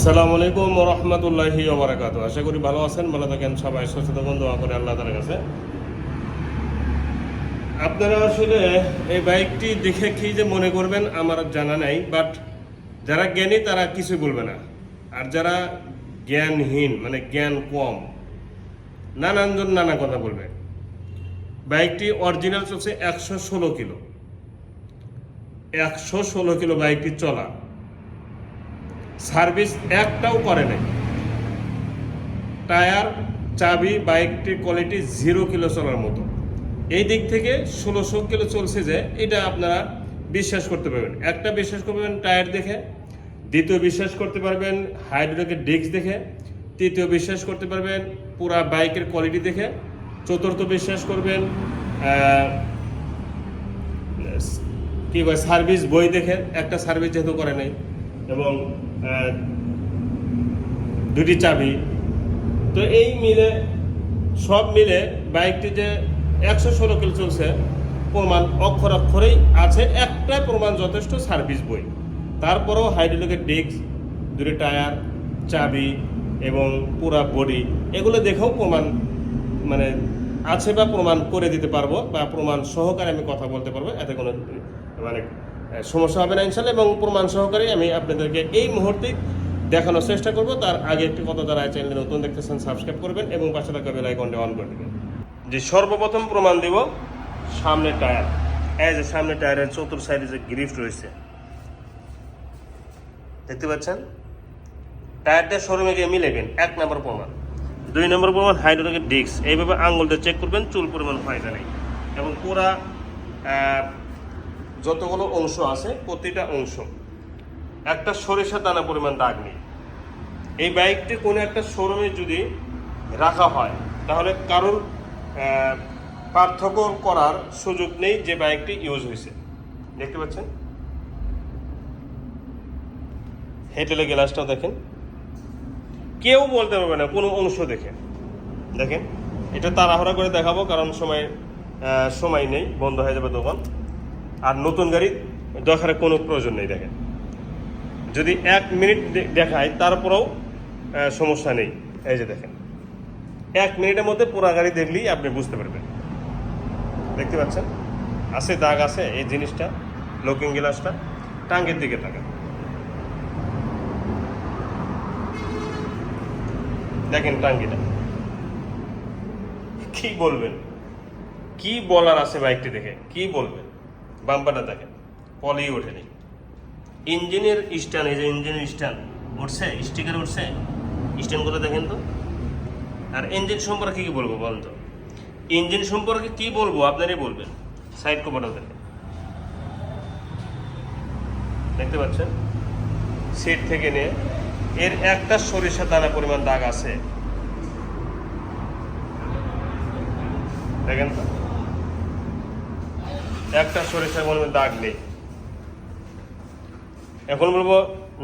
আসসালামু আলাইকুম রহমতুল্লাহি ওবরাকাত আশা করি ভালো আছেন, ভালো থাকেন, সবাই থাকুন, দোয়া করে আল্লাহ তালার কাছে। আপনারা আসলে এই বাইকটি দেখে কি যে মনে করবেন আমার জানা নাই বাট যারা জ্ঞানী তারা কিছু বলবে না। আর যারা জ্ঞানহীন মানে জ্ঞান কম, নানানজন নানা কথা বলবে। বাইকটি অরিজিনাল চলছে একশো ষোলো কিলো। একশো ষোলো কিলো বাইকটি চলা। সার্ভিস একটাও করে নাই। টায়ার, চাবি, বাইকটির কোয়ালিটি জিরো কিলো চলার মতো। এই দিক থেকে ষোলোশো কিলো চলছে যে, এটা আপনারা বিশ্বাস করতে পারবেন। একটা বিশ্বাস করবেন টায়ার দেখে, দ্বিতীয় বিশ্বাস করতে পারবেন হাইড্রোলিকের ডিস্ক দেখে, তৃতীয় বিশ্বাস করতে পারবেন পুরা বাইকের কোয়ালিটি দেখে, চতুর্থ বিশ্বাস করবেন কি সার্ভিস বই দেখে, একটা সার্ভিস যেহেতু করে নাই, এবং দুটি চাবি। তো এই মিলে, সব মিলে বাইকটি যে একশো ষোলো কিলো চলছে। প্রমাণ অক্ষর অক্ষরেই আছে একটা প্রমাণ যথেষ্ট, সার্ভিস বই। তারপরেও হাইড্রোলিকের ডিস্ক, দুটি টায়ার, চাবি এবং পুরা বডি, এগুলো দেখেও প্রমাণ মানে আছে বা প্রমাণ করে দিতে পারব বা প্রমাণ সহকারে আমি কথা বলতে পারব, এতে কোনো মানে সমস্যা হবে না ইনশাল্লাহ এবং প্রমাণ সহকারে আমি আপনাদেরকে এই মুহূর্তেই দেখানোর চেষ্টা করব। তার আগে একটি কথা যারা চ্যানেলে নতুন দেখতেছেন সাবস্ক্রাইব করবেন এবং পাশে থাকা বেল আইকনটা অন করে দেবেন। যে সর্বপ্রথম প্রমাণ দেব সামনে টায়ার। এই যে সামনে টায়ারের চতুর সাইডে যে গ্রিফ রয়েছে। দেখতে পাচ্ছেন? টায়ারটা শোরুমে গিয়ে মিলেবেন এক নম্বর প্রমাণ। দুই নম্বর প্রমাণ হাইড্রোলিকের ডিস্ক এইভাবে আঙুলটা চেক করবেন, চুল পরিমাণ ফায়দা নেই। এবং পুরা যতগুলো অংশ আছে, প্রতিটা অংশ। একটা সরিষা দানা পরিমাণ দাগ নেই। এই বাইকটি কোনো একটা শোরুমে যদি রাখা হয়, তাহলে কারোর পার্থক্য করার সুযোগ নেই যে বাইকটি ইউজ হয়েছে। দেখতে পাচ্ছেন? হেটেলে গ্লাসটাও দেখেন। কেউ বলতে পারবে না, কোনো অংশ দেখে। দেখেন, এটা তাড়াহুড়া করে দেখাবো, কারণ সময় সময় নেই, বন্ধ হয়ে যাবে দোকান। আর নতুন গাড়ি দেখার কোনো প্রয়োজন নেই, দেখেন। যদি এক মিনিট দেখায়, তারপরেও সমস্যা নেই। এই যে দেখেন। এক মিনিটের মধ্যে পুরা গাড়ি দেখলেই আপনি বুঝতে পারবেন। দেখতে পাচ্ছেন? আছে, দাগ আছে, এই জিনিসটা লুকিং গ্লাসটা টাঙ্গের দিকে তাকান দেখেন টাঙ্গিটা। কি বলবেন? কি বলার আছে বাইকটি দেখে? কি বলবেন? বাম্পারটা দেখেন, পলি ওঠেনি। ইঞ্জিনের স্ট্যান্ড, এই যে ইঞ্জিনের স্ট্যান্ড, উঠছে স্টিকার উঠছে। স্ট্যান্ডগুলো দেখেন তো? আর ইঞ্জিন সম্পর্কে কি বলব বলেন তো? ইঞ্জিন সম্পর্কে কি বলব আপনারই বলবেন। সাইড কভারটাও দেখেন। দেখতে পাচ্ছেন? সিট থেকে নিয়ে, এর একটা সরিষা দানা পরিমাণ দাগ আছে। দেখেন তো? একটা সরিষা পরিমাণ দাগ নেই। এখন বলব,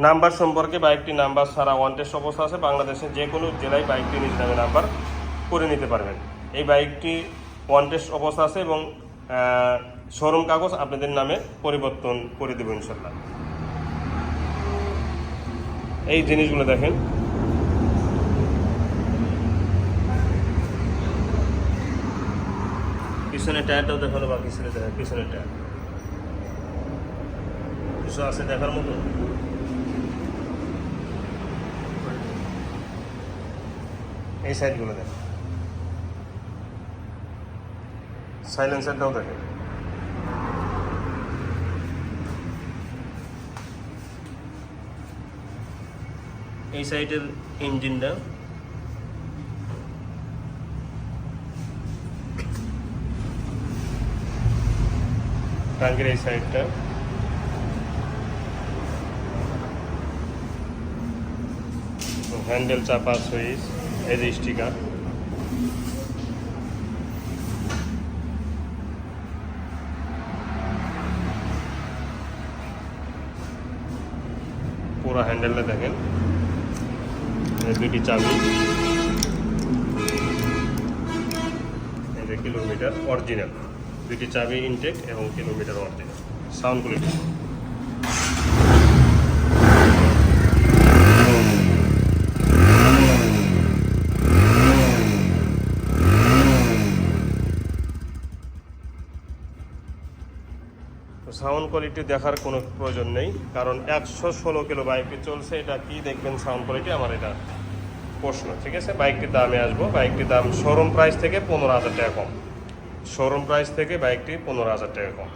নাম্বার সম্পর্কে বাইকটি নাম্বার ছাড়া ওয়ান্টেড অবস্থা আছে। বাংলাদেশের যে কোনো জেলায় বাইকটি নিজ নামে নাম্বার করে নিতে পারবেন। এই বাইকটি ওয়ান্টেড অবস্থা আছে এবং শোরুম কাগজ আপনাদের নামে পরিবর্তন করে দেবো ইনশাল্লাহ এই জিনিসগুলো দেখেন। পিছনের টায়ারটাও দেখানো বাকি ছিল দেখেন পিছনের টায়ার। কিছু আছে দেখার মতো? এই সাইডগুলো দেখ। সাইলেন্সারটাও দেখেন এই সাইডের ইঞ্জিনটা টাঙ্গের এই সাইডটা হ্যান্ডেল চাপা সুইচ এই যে স্টিকার পুরো হ্যান্ডেলটা দেখেন দুটি চাবি এই কিলোমিটার অরিজিনাল দুটি চাবি ইনটেক এবং কিলোমিটার অর্ধেক। সাউন্ড কোয়ালিটি সাউন্ড কোয়ালিটি দেখার কোনো প্রয়োজন নেই, কারণ একশো ষোলো কিলো বাইকটি চলছে, এটা কি দেখবেন সাউন্ড কোয়ালিটি আমার এটা প্রশ্ন। ঠিক আছে? বাইকটির দামে আসব। বাইকটির দাম শোরুম প্রাইস থেকে পনেরো হাজার টাকা কম। শোরুম প্রাইস থেকে বাইকটি পনেরো হাজার টাকা কম।